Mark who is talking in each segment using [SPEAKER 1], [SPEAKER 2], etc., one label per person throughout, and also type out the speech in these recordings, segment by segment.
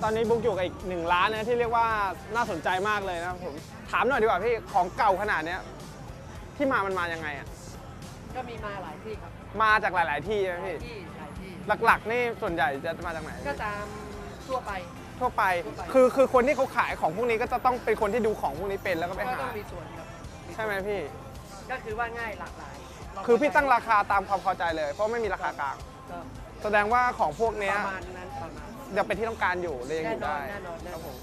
[SPEAKER 1] แล้วตอนนี้บุ๊กอยู่กับอีกหนึ่งร้านนะที่เรียกว่าน่าสนใจมากเลยนะครับผมถามหน่อยดีกว่าพี่ของเก่าขนาดเนี้ยที่มามันมายังไงอะ
[SPEAKER 2] ก็มีมาหลายที่ครับ
[SPEAKER 1] มาจากหลาย ๆ ที่ใช่ไหมพี่
[SPEAKER 2] ที่หลายที่
[SPEAKER 1] หลัก ๆ นี่ส่วนใหญ่จะมาจากไหน
[SPEAKER 2] ก็ตามทั่วไป
[SPEAKER 1] ทั่วไป
[SPEAKER 2] ทั่วไป
[SPEAKER 1] คือคือคนที่เขาขายของพวกนี้ก็จะต้องเป็นคนที่ดูของพวกนี้เป็นแล้วก็ไป
[SPEAKER 2] ก็
[SPEAKER 1] หา
[SPEAKER 2] ต้องมีส่วนครับ
[SPEAKER 1] ใช่ไหมพี่
[SPEAKER 2] ก็คือว่าง่ายหลากหลายเา
[SPEAKER 1] คือพี่ตั้งราคาตามความพอใจเลย เพราะไม่มีราคากลาง
[SPEAKER 2] ก็
[SPEAKER 1] แสดงว่าของพวก
[SPEAKER 2] ป
[SPEAKER 1] เนี้ย
[SPEAKER 2] ระมาณนั้นประมาณ
[SPEAKER 1] ยังเป็นที่ต้องการอยู่เลยยังอยู่ได้
[SPEAKER 2] แน่นอนแน่นอน
[SPEAKER 1] ครับผม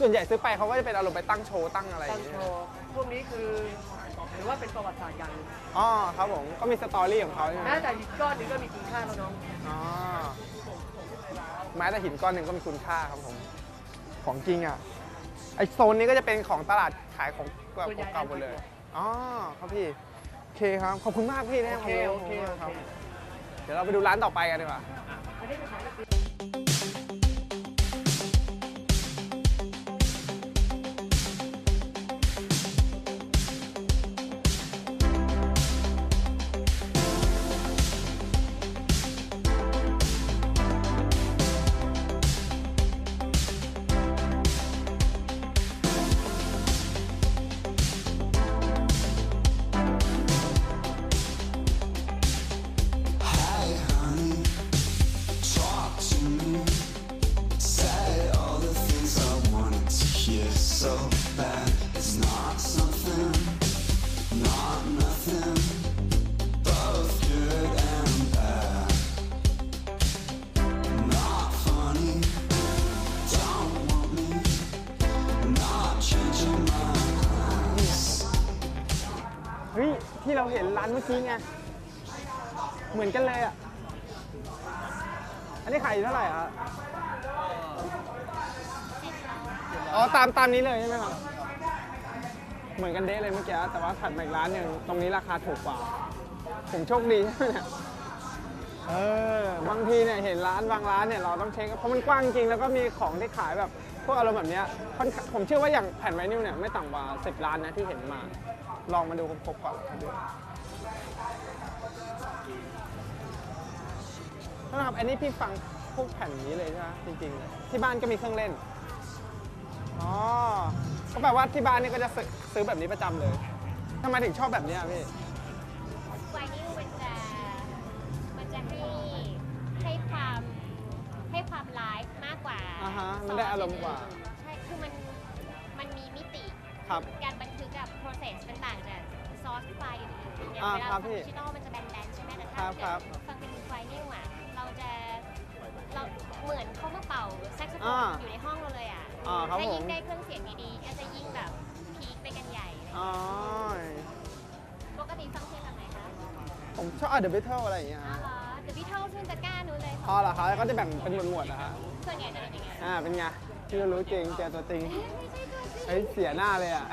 [SPEAKER 1] ส่วนใหญ่ซื้อไปเขาก็จะเป็นอารมณ์ไปตั้งโชว์ตั้งอะไรอ
[SPEAKER 2] ตั้ง
[SPEAKER 1] ย่าง
[SPEAKER 2] โช
[SPEAKER 1] เงี้ย
[SPEAKER 2] ว์พวกนี้คือถือว่าเป็นประวัติศาสตร์อย่างหนึง
[SPEAKER 1] อ๋อครับผมก็มีสตอรี่ของเขาใช่ไหม
[SPEAKER 2] แม้แต่หินก้อนหนึงก็มีคุณค่าแล้วน้อง
[SPEAKER 1] อ๋อแม้แต่หินก้อนหนึ่งก็มีคุณค่าครับผม ของจริงอะไอโซนนี้ก็จะเป็นของตลาดขายของเก่า
[SPEAKER 2] ส่วนใหญ่
[SPEAKER 1] เก่าหมดเลยอ๋อครับพี่โอเคครับขอบคุณมากพี่นะ
[SPEAKER 2] โอเคโอเค
[SPEAKER 1] ขบณ
[SPEAKER 2] โอ
[SPEAKER 1] มากครับ
[SPEAKER 2] เค
[SPEAKER 1] เดี๋ยวเราไปดูร้านต่อไปกันดีกว่า
[SPEAKER 2] อันนี้เป็นของนักเรียน
[SPEAKER 1] Bye. ที่เราเห็นร้านเมื่อกี้ไง เหมือนกันเลยอะ อันนี้ขายอยู่เท่าไหร่อะอ๋อตามตามนี้เลยใช่ไหมครับ เหมือนกันเด้เลยเมื่อกี้ แต่ว่าถัดมาอีกร้านหนึ่งตรงนี้ราคาถูกกว่า ผมโชคดีใช่ไหมเนี่ยเออบางทีเนี่ยเห็นร้านบางร้านเนี่ยเราต้องเช็คเพราะมันกว้างจริงแล้วก็มีของที่ขายแบบพวกอารมณ์แบบเนี้ยผมเชื่อว่าอย่างแผ่นไวนิลเนี่ยไม่ต่ำกว่า10ร้านนะที่เห็นมา ลองมาดูครบๆก่อนดูนะครับ อันนี้พี่ฟังพวกแผ่นนี้เลยใช่ไหมจริงๆเลยที่บ้านก็มีเครื่องเล่น อ๋อ ก็แปลว่าที่บ้านนี่ก็จะซื้อซื้อแบบนี้ประจำเลยทำไมถึงชอบแบบเนี้ยพี่
[SPEAKER 3] ไวนิลมันจะมันจะให้ให้ความให้ความไลฟ์มากกว่า
[SPEAKER 1] อ่าฮะมันได้อารมณ์กว่า
[SPEAKER 3] ค
[SPEAKER 1] รับ
[SPEAKER 3] การบันทึกกับ process มันต่างจากซอสไฟล์อื่นๆอย่าง
[SPEAKER 1] อ่า
[SPEAKER 3] เวลา
[SPEAKER 1] ครับ
[SPEAKER 3] ฟั
[SPEAKER 1] พี่
[SPEAKER 3] งชิโนมันจะแบนๆใช่ไหมแต่
[SPEAKER 1] ครั
[SPEAKER 3] ถ้า
[SPEAKER 1] บครับ
[SPEAKER 3] เกิดฟังเป็นไวนิลอะเราจะเราเหมือนเขามาเป่าแซกโซโฟ
[SPEAKER 1] อ่า
[SPEAKER 3] นอยู่ในห้องเราเลยอะ
[SPEAKER 1] อ่าครับ
[SPEAKER 3] ถ้า
[SPEAKER 1] ผม
[SPEAKER 3] ยิ่งได้เครื่องเสียงดีๆก็จะยิ่งแบบพีคไปกันใหญ่อะไรอย่าง
[SPEAKER 1] อ๋อ
[SPEAKER 3] เงี้ยปกติฟังเพลงแบบไหนคะ
[SPEAKER 1] ผมชอบเดอะบิทเทิลอะไรอย่างเงี้ย
[SPEAKER 3] อ๋อ
[SPEAKER 1] ฮะ
[SPEAKER 3] เหรอ The Beatles ซึ่งจะกล้านู้นเลย
[SPEAKER 1] อ๋อเหรอครับแล้วก็จะแบ่งเป็นหมวดๆนะฮะ
[SPEAKER 3] ส่วนใหญ่จะเป็นยังไง
[SPEAKER 1] อ่าเป็นไงที่รู้จริงเจอตัวจริง
[SPEAKER 3] ไม่ใช่ ตัวจริง
[SPEAKER 1] เฮ้ยเสียหน้าเลยอะ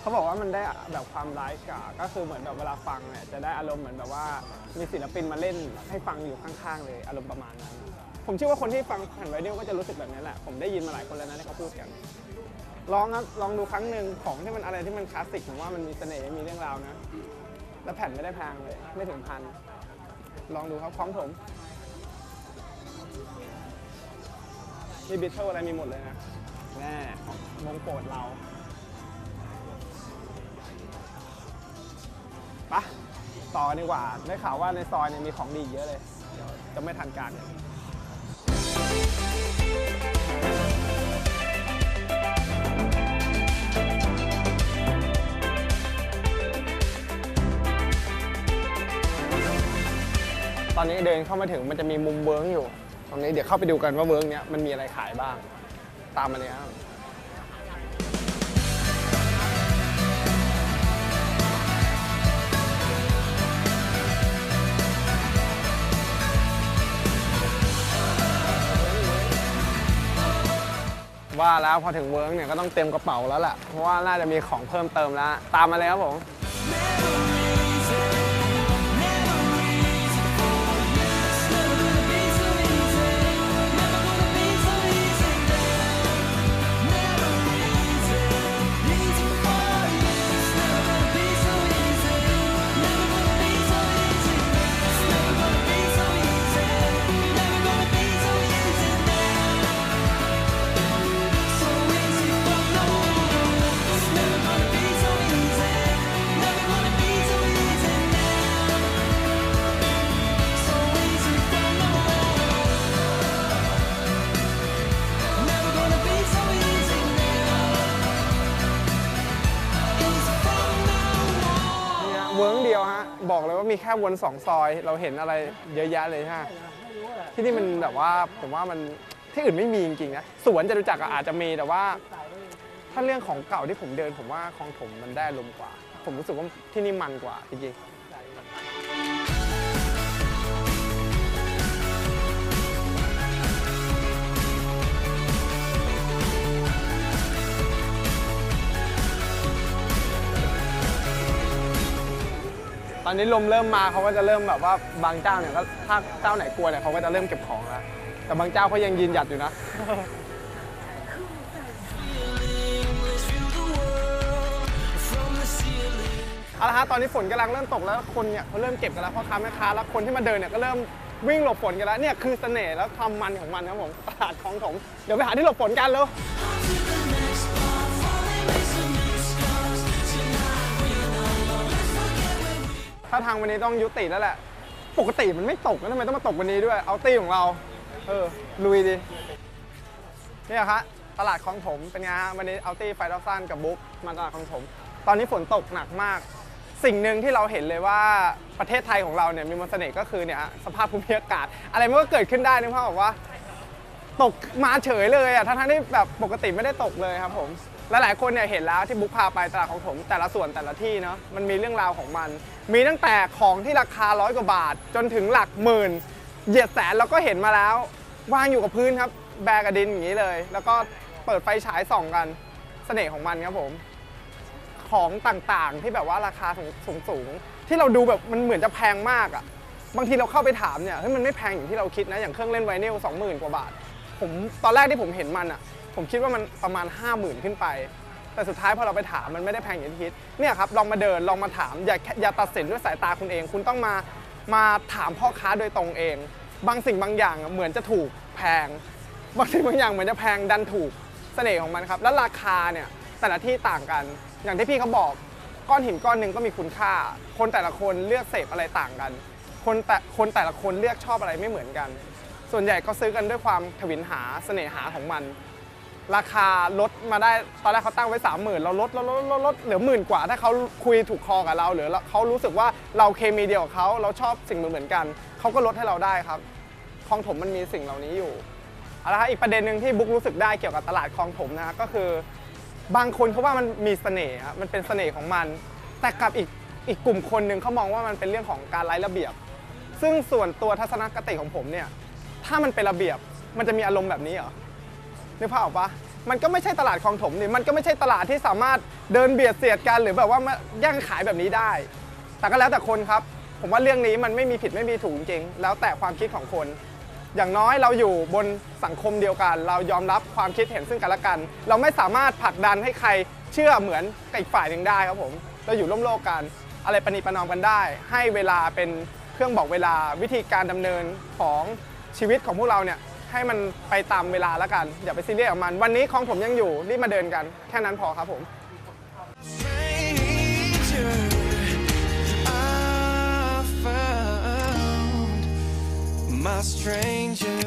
[SPEAKER 1] เขาบอกว่ามันได้แบบความไลฟ์กะก็คือเหมือนแบบเวลาฟังเนี่ยจะได้อารมณ์เหมือนแบบว่ามีศิลปินมาเล่นให้ฟังอยู่ข้างๆ เลยอารมณ์ประมาณนั้น ผมเชื่อว่าคนที่ฟังแผ่นไวนิลก็จะรู้สึกแบบนี้แหละ ผมได้ยินมาหลายคนแล้วนะที่เขาพูดกัน ลองครับลองดูครั้งหนึ่งของที่มันอะไรที่มันคลาสสิกผมว่ามันมีเสน่ห์มีเรื่องราวนะ แล้วแผ่นไม่ได้แพงเลย ไม่ถึงพัน ลองดูครับของผมมีบิทเทิลอะไรมีหมดเลยนะ แน่วงโปรดเราปะต่อกันดีกว่า ได้ข่าวว่าในซอยเนี่ยมีของดีเยอะเลย เดี๋ยวจะไม่ทันการเนี่ยตอนนี้เดินเข้ามาถึงมันจะมีมุมเวิร์กอยู่ ตรงนี้เดี๋ยวเข้าไปดูกันว่าเวิร์กเนี้ยมันมีอะไรขายบ้าง ตามมาเลยครับว่าแล้วพอถึงเวิร์กเนี่ยก็ต้องเต็มกระเป๋าแล้วแหละเพราะว่าน่าจะมีของเพิ่มเติมแล้ว ตามมาเลยครับผม
[SPEAKER 4] บอกเลยว่า
[SPEAKER 1] มีแค่วนสองซอย เราเห็นอะไรเยอะแยะเลยฮะที่นี่มันแบบว่าผมว่ามันที่อื่นไม่มีจริงๆนะสวนจะรู้จักอาจจะมีแต่ว่า ถ้าเรื่องของเก่าที่ผมเดิน ผมว่าคลองถมมันได้ลมกว่า ผมรู้สึกว่าที่นี่มันกว่าจริงๆ อนนี้ลมเริ่มมาเขาก็จะเริ่มแบบว่าบางเจ้าเนี่ยก็ถ้าเจ้าไหนกลัวเนี่ยเขาก็จะเริ่มเก็บของแล้ว แต่บางเจ้าเขายังยืนหยัดอยู่นะ เอาละฮะตอนนี้ฝนกำลังเริ่มตกแล้วคนเนี่ยเขาเริ่มเก็บกันแล้วพ่อค้าแม่ค้าแล้วคนที่มาเดินเนี่ยก็เริ่มวิ่งหลบฝนกันแล้วเนี่ยคือเสน่ห์แล้วความมันของมันครับผมตลาดคลองถมเดี๋ยวไปหาที่หลบฝนกันเลย ทางวันนี้ต้องยุติแล้วแหละ ปกติมันไม่ตกแล้วทำไมต้องมาตกวันนี้ด้วย เอาตี้ของเรา เออ ลุยดิเนี่ยครับตลาดคลองถมเป็นไงฮะวันนี้เอาตี้ไฟดอลซันกับบุ๊กมาตลาดคลองถม ตอนนี้ฝนตกหนักมาก สิ่งหนึ่งที่เราเห็นเลยว่าประเทศไทยของเราเนี่ยมีมนต์เสน่ห์ก็คือเนี่ยสภาพภูมิอากาศ อะไรมันก็เกิดขึ้นได้นึกภาพบอกว่า ตกมาเฉยเลยอะทั้งๆที่แบบปกติไม่ได้ตกเลยครับผม และหลายคนเนี่ยเห็นแล้วที่บุ๊กพาไปตลาดของผมแต่ละส่วนแต่ละที่เนาะมันมีเรื่องราวของมัน มีตั้งแต่ของที่ราคาร้อยกว่าบาท จนถึงหลักหมื่นเหยียดแสนเราก็เห็นมาแล้ว วางอยู่กับพื้นครับ แบกระดินอย่างนี้เลย แล้วก็เปิดไฟฉายส่องกันเสน่ห์ของมันครับผม ของต่างๆที่แบบว่าราคาสูงสูงๆที่เราดูแบบมันเหมือนจะแพงมากอะ่ะบางทีเราเข้าไปถามเนี่ยเฮ้ยมันไม่แพงอย่างที่เราคิดนะอย่างเครื่องเล่นไวนิลสองหมื่นกว่าบาท ผมตอนแรกที่ผมเห็นมันอะ่ะ ผมคิดว่ามันประมาณ 5 0,000 ขึ้นไป แต่สุดท้ายพอเราไปถามมันไม่ได้แพงอย่างที่คิดเนี่ยครับลองมาเดินลองมาถามอย่าอย่าตัดสินด้วยสายตาคุณเอง คุณต้องมามาถามพ่อค้าโดยตรงเอง บางสิ่งบางอย่างเหมือนจะถูกแพง บางสิ่งบางอย่างเหมือนจะแพงดันถูกเสน่ห์ของมันครับแล้วราคาเนี่ยแต่ละที่ต่างกัน อย่างที่พี่เขาบอกก้อนหินก้อนหนึ่งก็มีคุณค่า คนแต่ละคนเลือกเสพอะไรต่างกัน คนแต่คนแต่ละคนเลือกชอบอะไรไม่เหมือนกัน ส่วนใหญ่ก็ซื้อกันด้วยความทวินหาเสน่หาของมัน ราคาลดมาได้ตอนแรกเขาตั้งไว้ 3 0,000เราลดลดลดลดลดเหลือหมื่นกว่า ถ้าเขาคุยถูกคอกับเราหรือเขารู้สึกว่าเราเคมีเดียวกับเขาเราชอบสิ่งเหมือนเหมือนกัน เขาก็ลดให้เราได้ครับคลองถมมันมีสิ่งเหล่านี้อยู่เอาละครับอีกประเด็นหนึ่งที่บุ๊กรู้สึกได้เกี่ยวกับตลาดคลองถมนะฮะก็คือบางคนเขาว่ามันมีเสน่ห์ครับมันเป็นเสน่ห์ของมัน แต่กับอีกอีกกลุ่มคนหนึ่งเขามองว่ามันเป็นเรื่องของการไร้ระเบียบ ซึ่งส่วนตัวทัศนคติของผมเนี่ยถ้ามันเป็นระเบียบมันจะมีอารมณ์แบบนี้เหรอ นึกภาพออกปะมันก็ไม่ใช่ตลาดคลองถมนี่มันก็ไม่ใช่ตลาดที่สามารถเดินเบียดเสียดกันหรือแบบว่ามาแย่งขายแบบนี้ได้ แต่ก็แล้วแต่คนครับ ผมว่าเรื่องนี้มันไม่มีผิดไม่มีถูกจริงๆแล้วแต่ความคิดของคน อย่างน้อยเราอยู่บนสังคมเดียวกัน เรายอมรับความคิดเห็นซึ่งกันและกัน เราไม่สามารถผลักดันให้ใครเชื่อเหมือนกับอีกฝ่ายหนึ่งได้ครับผมเราอยู่ร่วมโลกกันอะไรประนีประนอมกันได้ ให้เวลาเป็นเครื่องบอกเวลาวิธีการดำเนินของชีวิตของพวกเราเนี่ย ให้มันไปตามเวลาแล้วกัน อย่าไปซีเรียสกับมัน วันนี้ของผมยังอยู่ รีบมาเดินกัน แค่นั้นพอครับผม
[SPEAKER 4] my stranger